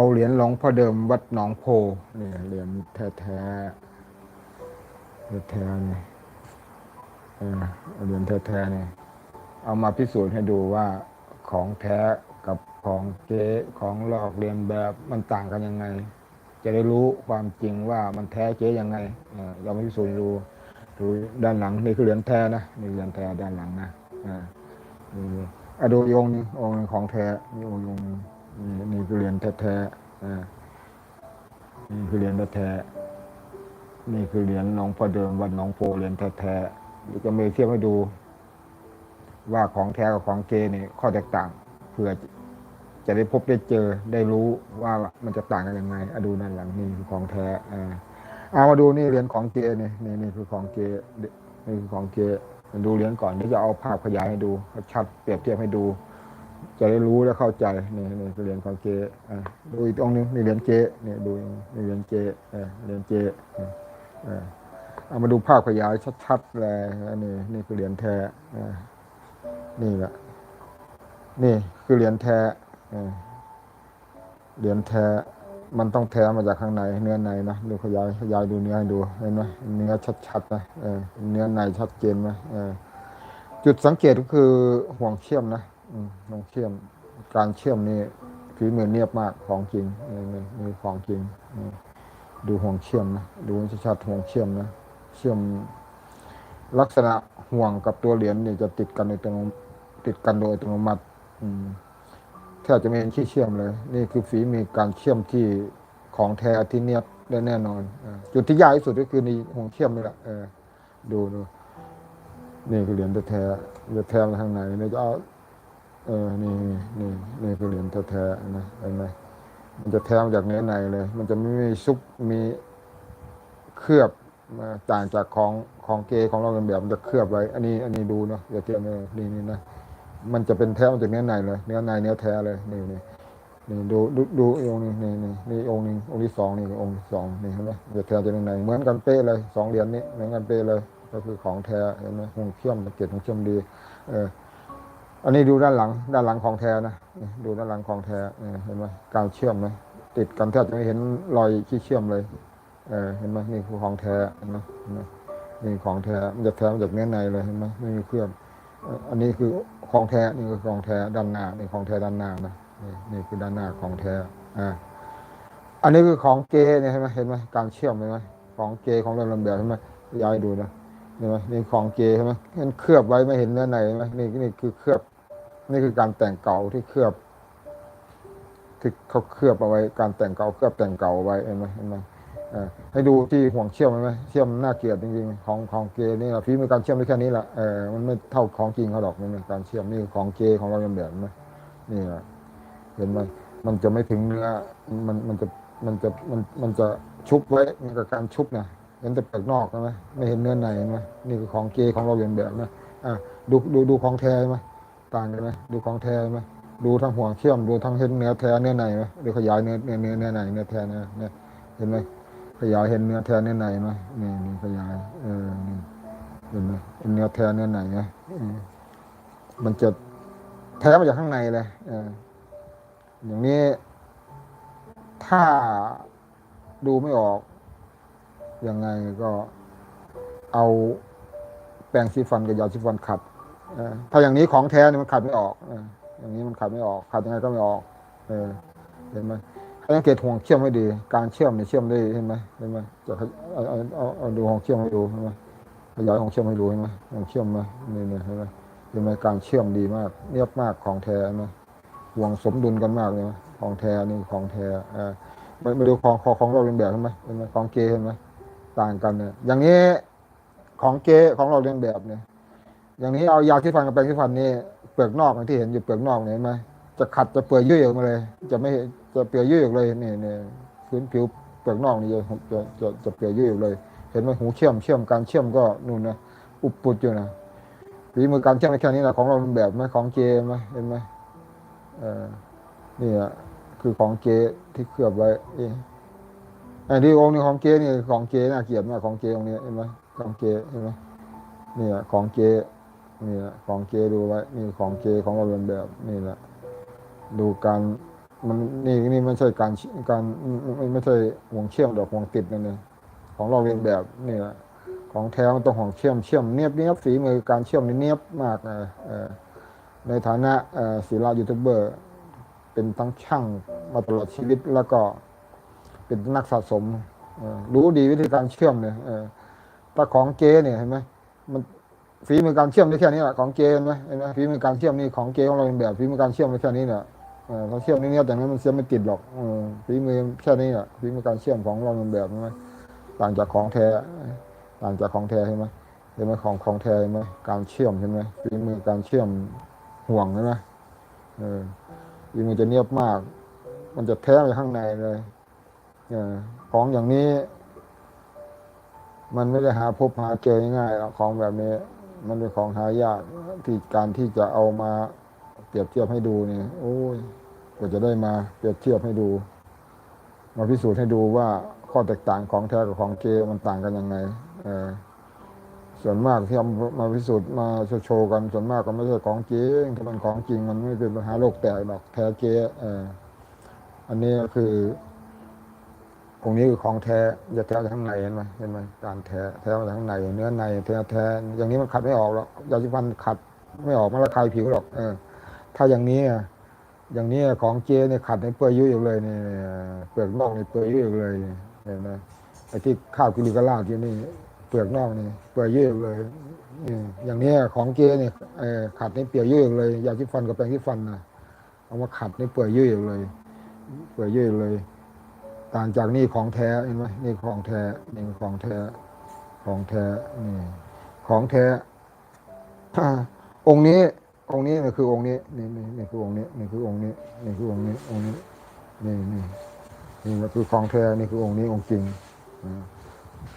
เอาเหรียญหลวงพ่อเดิมวัดหนองโพเนี่ยเหรียญแท้แท้แท้เนี่ยเหรียญแท้แท้ๆเนี่ยเอามาพิสูจน์ให้ดูว่าของแท้กับของเก๊ของหลอกเรียนแบบมันต่างกันยังไง จะได้รู้ความจริงว่ามันแท้เก๊ยังไงเรามาพิสูจน์ดูดูด้านหลังนี่คือเหรียญแท้นะนี่เหรียญแท้ด้านหลังนะอ่าดูอะดูองค์นึงองค์นึงของแท้นี่องค์นึง นี่คือเหรียญแท้ๆนี่คือเหรียญแท้ๆนี่คือเหรียญหนองพ่อเดิมวัดหนองโพเหรียญแท้ๆจะมีเทียบให้ดู ว่าของแท้กับของเกนี่ข้อแตกต่างเพื่อจะได้พบได้เจอได้รู้ว่ามันจะต่างกันยังไงอดูด้านหลังนี่คือของแท้เอามาดูนี่เหรียญของเกนี่นี่นี่คือของเกนี่คือของเกมาดูเหรียญก่อนเดี๋ยวจะเอาภาพขยายให้ดูชัดเปรียบเทียบให้ดู จะได้รู้และเข้าใจนี่นี่เหรียญของเกอ่าดูอีกองหนึงนี่เหรียญเกนี่ดูนี่เหรียญเกเออเหรียญเกเออเอามาดูภาพขยายชัดๆเลยนี่นี่คือเหรียญแท้อ่นี่แหละนี่คือเหรียญแท้เหรียญแท้มันต้องแท้มาจากข้างในเนื้อในนะดูขยายขยายดูเนื้อให้ดูเห็นไหมเนื้อชัดๆนะเออเนื้อในชัดเจนไหมจุดสังเกตก็คือห่วงเชื่อมนะ อืมห่วงเชื่อม การเชื่อมนี่ฝีมือเนียบมากของจริงนี่นี่นี่ของจริงดูห่วงเชื่อมนะดูชัดๆห่วงเชื่อมนะเชื่อมลักษณะห่วงกับตัวเหรียญเนี่ยจะติดกันโดยตรงติดกันโดยอัตโนมัติแทบจะไม่เห็นที่เชื่อมเลย นี่คือฝีมือการเชื่อมที่ของแท้ที่เนียบได้แน่นอนอจุดที่ยากที่สุดก็คือในห่วงเชื่อมนี่แหละดูดูนี่คือเหรียญแท้เหรียญแท้ทางไหนเนี่ยจะเอา เออ นี่นี่นี่คือเหรียญแท้ๆนะเห็นไหมมันจะแท้มาจากเนื้อในเลย มันจะไม่มีซุปมีเคลือบต่างจากของของเกของเราเป็นแบบมันจะเคลือบไว้ อันนี้ อันนี้ดูเนาะอย่าเทียบเลยนี่นี่นะมันจะเป็นแท้มาจากเนื้อในเลย เนื้อในเนื้อแท้เลยนี่นี่นี่ดูดูดูองค์นึงนี่นี่นี่องค์นึงองค์ที่สองนี่องค์สองนี่เห็นไหมจะแท้จากเนื้อในเหมือนกันเป๊ะเลยสองเหรียญนี้เหมือนกันเป๊ะเลย ก็คือของแท้เห็นไหมหงเชื่อมสังเกตหงเชื่อมดี เออ อันนี้ดูด้านหลัง ด้านหลังของแท้นะดูด้านหลังของแท้เห็นไหมการเชื่อมไหมติดกันแทบจะไม่เห็นรอยที่เชื่อมเลย เออเห็นไหมนี่คือของแท้เห็นไหมนี่ของแท้มันจะแท้มาจากเนื้อในเลยเห็นไหมไม่มีเครื่องอันนี้คือของแท้นี่คือของแท้ด้านหน้านี่ของแท้ด้านหน้านะนี่นี่คือด้านหน้าของแท้อ่าอันนี้คือของเกเนี่ยเห็นไหมเห็นไหมการเชื่อมเห็นไหมของเกของเรื่องลำแบบเห็นไหมย้ายดูนะ ห็นไหมนี่ของเกใช่ไหมเห็นเคลือบไว้ไม่เห็นเนื้อในไหมนี่นี่คือเคลือบ นี่คือการแต่งเก่าที่เคลือบที่เขาเคลือบเอาไว้ การแต่งเก่าเคลือบแต่งเก่าเอาไว้เห็นไหมเห็นไหมเออให้ดูที่ห่วงเชื่อมไหมเชื่อมน่าเกลียดจริงๆของของเกนี่แหละฝีมือการเชื่อมได้แค่นี้แหละเออมันไม่เท่าของจริงเขาหรอกมันเป็นการเชื่อมนี่คือของเกของเราเป็นแบบไหมนี่แหละเห็นไหมมันจะไม่ถึงเนื้อมันมันจะมันจะมันมันจะชุบไว้มันกับการชุบนะ เห็นแต่เปลือกนอกใช่ไหมไม่เห็นเนื้อในไหมนี่คือของเกของเราเป็นแบบนะอะดูดูดูของแท้ไหมต่างกันไหมดูของแท้ไหมดูทั้งห่วงเชื่อมดูทั้งเห็นเนื้อแท้เนื้อในไหมดูขยายเนื้อเนื้อเนื้อเนื้อในเนื้อแท้เนื้อเนี่ยเห็นไหมขยายเห็นเนื้อแท้เนื้อในไหมนี่นี่ขยายเออนี่เห็นไหมเนื้อแท้เนื้อในไหมมันจะแท้มาจากข้างในเลยเอออย่างนี้ถ้าดูไม่ออก ยังไงก็เอาแปรงสีฟันกับยาสีฟันขัดถ้าอย่างนี้ของแท้เนี่ยมันขัดไม่ออกอย่างนี้มันขัดไม่ออกขัดยังไงก็ไม่ออก เออเห็นไหมให้สังเกตห่วงเชื่อมให้ดี การเชื่อมเนี่ยเชื่อมได้เห็นไหมเห็นไหมจะเอาเอาเอาดูห่วงเชื่อมให้ดูเห็นไหมขยายห่วงเชื่อมให้ดูเห็นไหมห่วงเชื่อมไหมนี่นี่เห็นไหมเห็นไหมการเชื่อมดีมาก เนียบมากของแท้นะห่วงสมดุลกันมากเลยนะของแท้นี่ของแท้อ่ามามาดูของของของเราเรียนแบบเห็นไหมเห็นไหมของเกเห็นไหม ต่างกันเนี่ยอย่างนี้ของเกของเราเรียนแบบเนี่ย อย่างนี้เอายาที่ฟันกับแปรงที่ฟันนี่เปลือกนอกอย่างที่เห็นอยู่เปลือกนอกเนี่ยเห็นไหมจะขัดจะเปื่อยยุ่ยออกมาเลย จะไม่จะเปื่อยยุ่ยออกเลยนี่นี่พื้นผิวเปลือกนอกนี่จะจะจะจะเปื่อยยุ่ยออกเลย เห็นไหมหูเชื่อมเชื่อมการเชื่อมก็นู่นนะอุบปุดอยู่นะฝีมือการเชื่อมแค่นี้นะของเราเป็นแบบไหมของเจไหมเห็นไหมเออนี่อะคือของเจที่เคลือบไว้ นี่ไอ้ที่องค์นี้ของเจนี่ของเจน่าเกียดมากของเจองค์นี้เห็นไหมของเจเห็นไหมนี่อะของเจนี่แหละของเจดูไว้นี่ของเจของเราเป็นแบบนี่แหละดูการมันนี่นี่ไม่ใช่การการไม่ไม่ใช่ห่วงเชื่อมดอกห่วงติดนั่นเองของเราเรียนแบบนี่แหละของแท้มันต้องห่วงเชื่อมเชื่อมเนียบเนียบฝีมือการเชื่อมเนียบมากเลยเออในฐานะศิลายูทูบเบอร์ เป็นทั้งช่างมาตลอดชีวิตแล้วก็ เป็นนักสะสมรู้ดีวิธีการเชื่อมเนี่ยเออถ้าของเกเนี่ยเห็นไหมมันฝีมือการเชื่อมได้แค่นี้แหละของเกเห็นไหมเห็นไหมฝีมือการเชื่อมนี่ของเกของเราเป็นแบบฝีมือการเชื่อมได้แค่นี้เนี่ยเออถ้าเชื่อมนี่เนี่ยแต่นั้นมันเชื่อมไม่ติดหรอกฝีมือแค่นี้แหละฝีมือการเชื่อมของเราเป็นแบบใช่ไหมต่างจากของแท้ต่างจากของแท้ใช่ไหมเห็นไหมของของแท้เห็นไหมการเชื่อมใช่ไหมฝีมือการเชื่อมห่วงใช่ไหมเอออีมันจะเนียบมาก มันจะแท้ไปข้างในเลย ของอย่างนี้ มันไม่ได้หาพบหาเจอง่ายๆของแบบนี้ มันเป็นของหายากที่การที่จะเอามาเปรียบเทียบให้ดูนี่โอ้ยกว่าจะได้มาเปรียบเทียบให้ดู มาพิสูจน์ให้ดูว่าข้อแตกต่างของแท้กับของเกมันต่างกันยังไงเออส่วนมากที่เอามาพิสูจน์มาโชว์กันส่วนมากก็ไม่ใช่ของจริงถ้ามันของจริงมันไม่เป็นปัญหาโลกแตกหรอกแท้เจ๊เอออันนี้ก็คือ องค์นี้คือของแท้จะแท้จากข้างในเห็นไหมเห็นไหมการแท้แท้จากข้างในเนื้อในแท้แท้อย่างนี้มันขัดไม่ออกหรอกยาสีฟันขัดไม่ออกมันระคายผิวหรอกเออ ถ้าอย่างนี้อย่างนี้ของเจเนี่ยขัดในเปื่อยยุ่ยอยู่เลยเนี่ยเปลือกนอกในเปื่อยยุ่ยอยู่เลยเห็นไหมไอ้ที่ข้าวกิลิกะลาที่นี่เปลือกนอกนี่เปื่อยยุ่ยเลยอย่างนี้ของเจเนี่ยเออขัดในเปื่อยยุ่ยเลยยาที่ฟันกับแปรงที่ฟันนะเอามาขัดในเปื่อยยุ่ยเลย เปื่อยยุ่ยเลย ต่างจากนี่ของแท้เห็นไหมนี่ของแท้นี่ของแท้ของแท้นี่ของแท้องค์นี้ องค์นี้นี่คือองค์นี้นี่นี่นี่คือองค์นี้นี่คือองค์นี้นี่คือองค์นี้องค์นี้นี่นี่นี่ก็คือของแท้นี่คือองค์นี้องค์จริง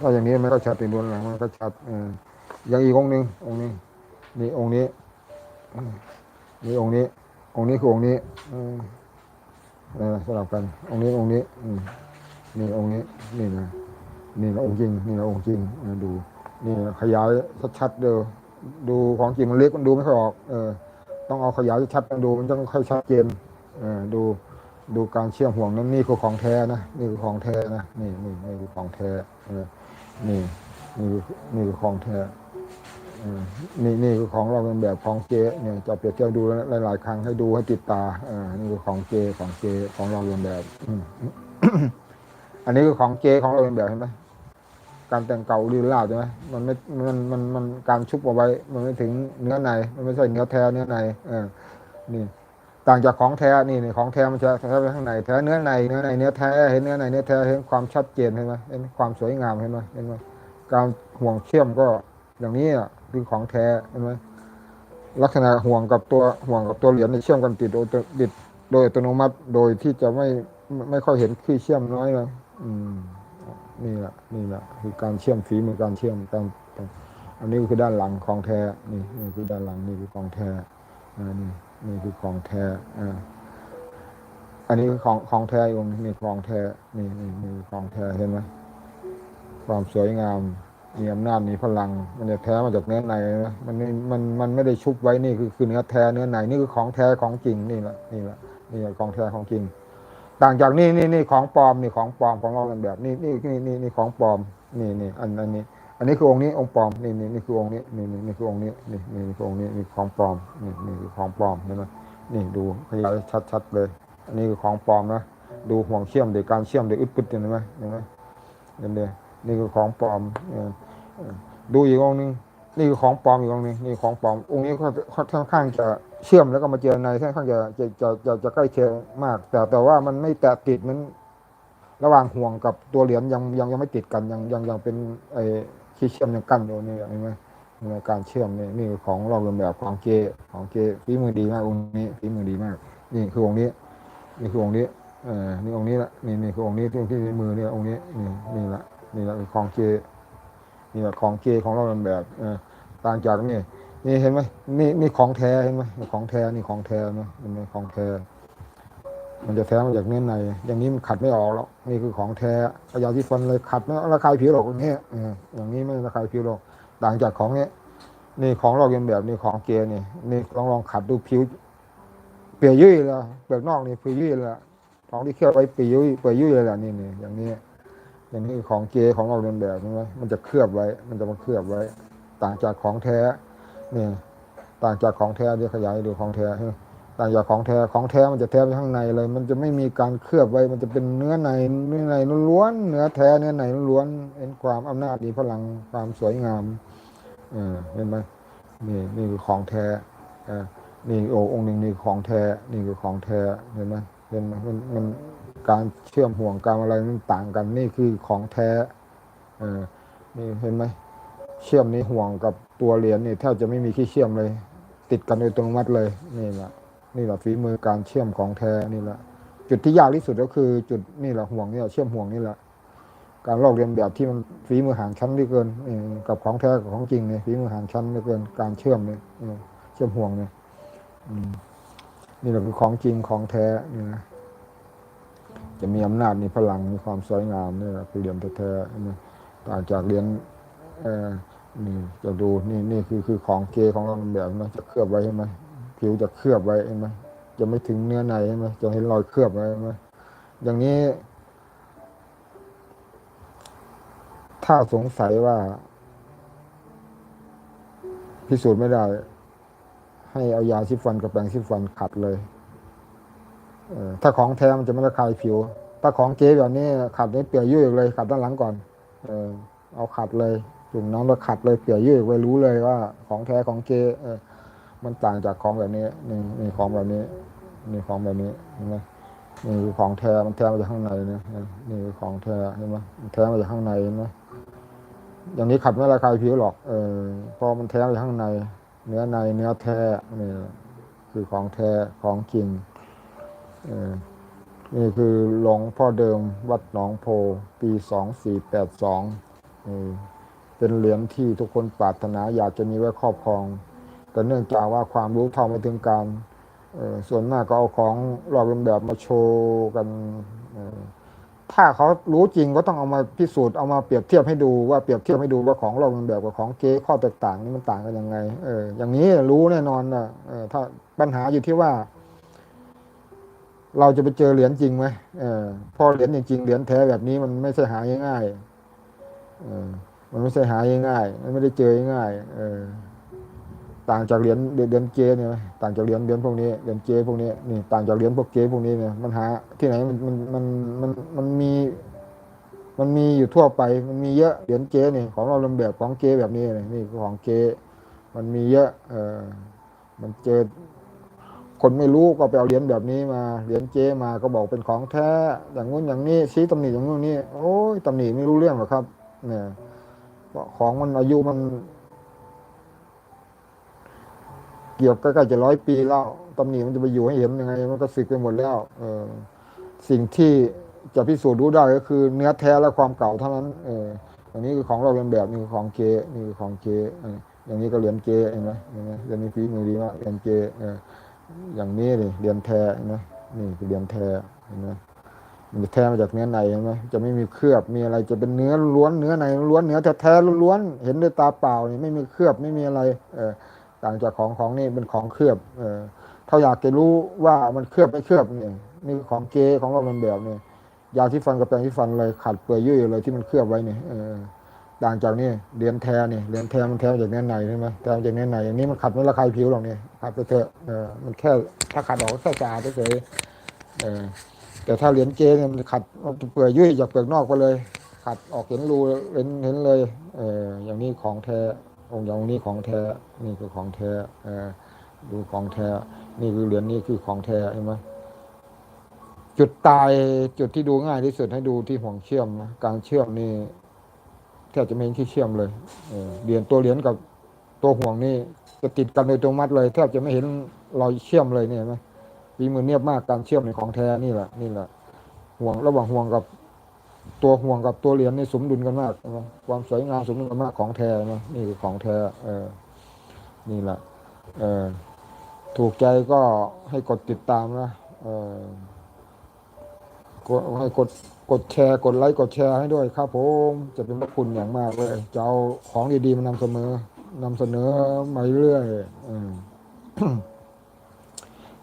ถ้าอย่างนี้มันก็ชัดติดบนหลังมันก็ชัดอย่างอีกองค์หนึ่งองค์นี้นี่องค์นี้นี่องค์นี้ องค์นี้คือองค์นี้ อืมเออสลับกัน องค์นี้องค์นี้นี่องค์นี้นี่นะนี่นะองค์จริงนี่นะองค์จริงดู นี่ขยายชัดๆเด้อดูของจริงมันเล็กมันดูไม่ค่อยออกเออต้องเอาขยายชัดๆมันดูมันจะค่อยชัดเจนเออดูดูการเชื่อมห่วงนั้นนี่คือของแท้นะนี่คือของแท้นะนี่นี่นี่คือของแท้เออนี่นี่นี่คือของแท้ นี่นี่คือของเราเป็นแบบของเจเนี่ยจะเปรียบเทียบดูหลาย ๆ ครั้งให้ดูให้ติดตาเออนี่คือของเจของเจของเราเป็นแบบอันนี้คือของเจของเราเป็นแบบเห็นไหมการแต่งเก่าลีลาดใช่ไหมมันไม่มันมันมันการชุบเอาไว้ มันไม่ถึงเนื้อในมันไม่ใช่เนื้อแท้เนื้อในเออนี่ต่างจากของแท้นี่นี่ของแท้มันจะแท้ไปข้างในแท้เนื้อในเนื้อในเนื้อแท้เห็นเนื้อในเนื้อแท้เห็นความชัดเจนเห็นไหมเห็นความสวยงามเห็นไหมเห็นไหมการห่วงเชื่อมก็ อย่างนี้อะคือของแท้เห็นไหมลักษณะห่วงกับตัวห่วงกับตัวเหรียญเนี่ยเชื่อมกันติดโดยติดโดยอัตโนมัติโดยที่จะไม่ไม่ค่อยเห็นขี้เชื่อมน้อยเลยอืมนี่แหละนี่แหละคือการเชื่อมฝีมือการเชื่อมการอันนี้คือด้านหลังของแท้นี่นี่คือด้านหลังนี่คือของแท้อ่านี่นี่คือของแท้อ่าอันนี้คือของของแท้อยู่นี่ของแท้นี่นี่นี่ของแท้เห็นไหมความสวยงาม มีอำนาจมีพลัง มันจะแท้มาจากเนื้อในนะมันไม่มันมันไม่ได้ชุบไว้นี่คือคือเนื้อแท้เนื้อในนี่คือของแท้ของจริงนี่แหละนี่แหละนี่แหละของแท้ของจริง ต่างจากนี่นี่นี่ของปลอมนี่ของปลอมของเราเป็นแบบนี่นี่นี่นี่นี่ของปลอมนี่นี่อันอันนี้ อันนี้คือองค์นี้องค์ปลอมนี่นี่นี่คือองค์นี้นี่นี่นี่คือองค์นี้นี่นี่คือองค์นี้นี่ของปลอมนี่นี่คือของปลอมเห็นไหมนี่ดูขยายชัดๆเลย อันนี้คือของปลอมนะดูห่วงเชื่อมเด็กการเชื่อมเด็กอึดปึดเห็นไหมเห็นไหมเห็นเดีย นี่คือของปลอมเออเออดูอีกองค์หนึงนี่คือของปลอมอีกองค์หนึงนี่ของปลอมองค์นี้ก็ค่อนข้างจะเชื่อมแล้วก็มาเจอในค่อนข้างจะจะจะจะจะใกล้เคียงมาก แต่แต่ว่ามันไม่แตะติดมันระหว่างห่วงกับตัวเหรียญยังยังยังไม่ติดกันยังยังยังเป็นไอ้ที่เชื่อมยังกั้นอยู่นี่เห็นไหมในการเชื่อมนี่นี่คือของเราเรียนแบบของเจของเจฝีมือดีมากองค์นี้ฝีมือดีมาก นี่คือองค์นี้ นี่คือองค์นี้เออนี่องค์นี้ละนี่นี่คือองค์นี้ที่ที่มือเนี่ยองค์นี้นี่นี่ละ นี่แหละคือของเจนี่แหละของเจของเราแบบอต่างจากนี่นี่เห็นไหมนี่นี่ของแท้เห็นไหมของแท้นี่ของแท้นะเห็นไหมของแท้มันจะแท้มาจากเนื้อใน อย่างนี้มันขัดไม่ออกหรอกนี่คือของแท้อยาที่ฟันเลยขัดไม่ระคายผิวหรอกอย่างเงี้เอออย่างนี้ไม่ระคายผิวหรอกต่างจากของเนี้ยนี่ของเราเรียนแบบนี่ของเกนี่นี่ลองลองขัดดูผิวผปียยุ่ยเลยเปลือกนอกนี่เปียยุ่ยเลยอะของที่เคลือบไว้เปียยุ่ยเปียยุ่ยเลยแหละนี่นี่อย่างนี้ อย่างนี้ของเกของเราเรียนแบบใช่ไหมมันจะเคลือบไว้ มันจะมาเคลือบไว้ ต่างจากของแท้นี่ต่างจากของแท้เดี๋ยวขยายห้ดูของแท้ต่างจากของแท้ของแท้มันจะแท้ไปข้างในเลย มันจะไม่มีการเคลือบไว้ มันจะเป็นเนื้อในเนื้อในล้วนเนื้อแท้เนื้อในล้วนเห็นความอำนาจดีพลังความสวยงามเออเห็นไหมนี่นี่คือของแท้ออนี่โอองค์หนึ่งนี่ของแท้นี่คือของแท้เห็นไหมเห็นไหมมันมัน การเชื่อมห่วงการอะไรมันต่างกัน นี่คือของแท้เออนี่เห็นไหมเชื่อมในห่วงกับตัวเหรียญนี่แทบจะไม่มีที่เชื่อมเลย ติดกันโดยตรงมัดเลยนี่แหละนี่แหละฝีมือการเชื่อมของแท้นี่แหละจุดที่ยากที่สุดก็คือจุดนี่แหละห่วงนี่แหละเชื่อมห่วงนี่แหละการลอกเรียนแบบที่มันฝีมือห่างชั้นเหลือเกินกับของแท้กับของจริงเนี่ยฝีมือห่างชั้นเหลือเกินการเชื่อมเนี่ยเชื่อมห่วงเนี่ยนี่แหละคือของจริงของแท้นี่นะ จะมีอำนาจมีพลังมีความสวยงามนี่แหละคือเหรียญแท้ๆต่างจากเหรียญเออนี่จะดูนี่นี่คือคือของเกของเราแบบนะจะเคลือบไว้ใช่ไหมผิวจะเคลือบไว้ใช่ไหมจะไม่ถึงเนื้อในใช่ไหมจะเห็นรอยเคลือบไว้ใช่ไหมอย่างนี้ ถ้าสงสัยว่า พิสูจน์ไม่ได้ ให้เอายาซิฟันกับแปรงซิฟันขัดเลย ถ้าของแท้มันจะไม่ระคายผิว ถ้าของเก๊แบบนี้ขัดนี่เปียกยุ่ยเลยขัดด้านหลังก่อนเออเอาขัดเลยจุ่มน้ำแล้วขัดเลยเปียกยืดไว้รู้เลยว่า ของแท้ของเกเออมันต่างจากของแบบนี้นี่นี่ของแบบนี้นี่ของแบบนี้เห็นไหมนี่คือของแท้มันแท้มาจากข้างในเนี่ยนี่คือของแท้เห็นไหมมันแท้มาจากข้างในเห็นไหมอย่างนี้ขัดไม่ระคายผิวหรอกเออเพราะมันแท้มาจากข้างใน เนื้อในเนื้อแท้นี่คือของแท้ของจริง นี่คือหลวงพ่อเดิมวัดหนองโพ ปีสองสี่แปดสองเป็นเหรียญที่ทุกคนปรารถนาอยากจะมีไว้ครอบครอง แต่เนื่องจากว่าความรู้เท่าไม่ถึงการส่วนมากก็เอาของลอกเลียนแบบมาโชว์กัน ถ้าเขารู้จริงก็ต้องเอามาพิสูจน์เอามาเปรียบเทียบให้ดูว่าเปรียบเทียบให้ดูว่าของลอกเลียนแบบกับของเก๊ข้อแตกต่างนี่มันต่างกันยังไง เออ อย่างนี้รู้แน่นอนนะเออถ้าปัญหาอยู่ที่ว่า เราจะไปเจอเหรียญจริงไหมเออพอเหรียญจริงเหรียญแท้แบบนี้มันไม่ใช่หาง่ายๆเออมันไม่ใช่หาง่ายๆมันไม่ได้เจอง่ายเออต่างจากเหรียญเหรียญเจเนี่ยต่างจากเหรียญเหรียญพวกนี้เหรียญเจพวกนี้นี่ต่างจากเหรียญพวกเจพวกนี้เนี่ยมันหาที่ไหนมันมันมันมันมันมี มันมีอยู่ทั่วไป มันมีเยอะเหรียญเจนี่ยของเราลำแบบของเจแบบนี้เลยนี่ของเจมันมีเยอะ เออมันเจอ คนไม่รู้ก็ไปเอาเหรียญแบบนี้มา เหรียญเจมาก็บอกเป็นของแท้ อย่างงู้นอย่างนี้ชี้ตำหนิอย่างงู้นนี่โอ้ยตำหนิไม่รู้เรื่องหรอกครับ เนี่ยเพราะของมันอายุมัน เกี่ยวใกล้ๆจะร้อยปีแล้วตำหนิมันจะไปอยู่ให้เห็นยังไง มันก็สึกไปหมดแล้ว เออ สิ่งที่จะพิสูจน์รู้ได้ก็คือ เนื้อแท้และความเก่าเท่านั้น เอออย่างนี้คือของเราเรียนแบบนี่คือของเกนี่คือของเกเอย่างนี้ก็เรียนเกเห็นไหมเห็นไหมเรียนนี้ฝีมือดีมากเรียนเกเออ อย่างนี้เลยเรียนแท้นไหมนี่คือเรียนแท้เห็นไหมมันจะแท้มาจากเนื้อในเห็นไหมจะไม่มีเคลือบมีอะไรจะเป็นเนื้อล้วนเนื้อในล้วนเนื้อแท้ๆล้วนเห็นด้วยตาเปล่านี่ไม่มีเคลือบไม่มีอะไร เออต่างจากของของนี่เป็นของเคลือบ เออถ้าอยากจะรู้ว่ามันเคลือบไม่เคลือบนี่นี่ของเกของเราเป็นแบบนี่ยาที่ฟันกับแปรงที่ฟันเลยขัดเปื่อยยุ่ยเลยที่มันเคลือบไว้เนี่เออ ต่างจากนี่เหรียนแท้นี่เหรียนแท้มันแท้จากเนื้อในใช่ไหมแท้จากเนื้อในอย่างนี้มันขัดไม่ระคายผิวหรอกนี่ขัดไปเถอะเออมันแค่ถ้าขัดออกแค่สะอาดเฉยเออแต่ถ้าเหรียญเจเนี่ยมันขัดเปื่อยยุ่ยจากเปลือกนอกไปเลย ขัดออกเห็นรูเห็นเห็นเลยเอออย่างนี้ของแท้องค์อย่างนี้ของแท้นี่คือของแท้เออดูของแท้นี่คือเหรียญนี่คือของแท้ใช่ไหมจุดตายจุดที่ดูง่ายที่สุดให้ดูที่ห่วงเชื่อมนะการเชื่อมนี่ แทบจะไม่เห็นที่เชื่อมเลยเหรียญตัวเหรียญกับตัวห่วงนี่จะติดกันโดยตรงมัดเลยแทบจะไม่เห็นรอยเชื่อมเลยเนี่ยไหมฝีมือเนียบมากการเชื่อมในของแท้นี่แหละนี่แหละห่วงระหว่างห่วงกับตัวห่วงกับตัวเหรียญนี่สมดุลกันมากนไหมความสวยงามสมดุลกันมากของแท้นะนี่คือของแท้เออนี่แหละเออถูกใจก็ให้กดติดตามนะเออให้กด กดแชร์กดไลค์กดแชร์ให้ด้วยครับผมจะเป็นพระคุณอย่างมากเลยจะเอาของดีๆมานำเสนอนำเสนอมาเรื่อยอ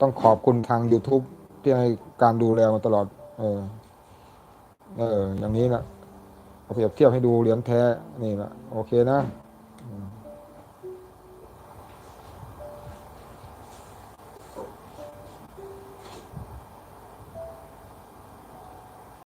ต้องขอบคุณทาง YouTube ที่ให้การดูแลมาตลอด เออ เออ อย่างนี้นะเอาเปรียบเทียบให้ดูเหรียญแท้ นี่นะโอเคนะ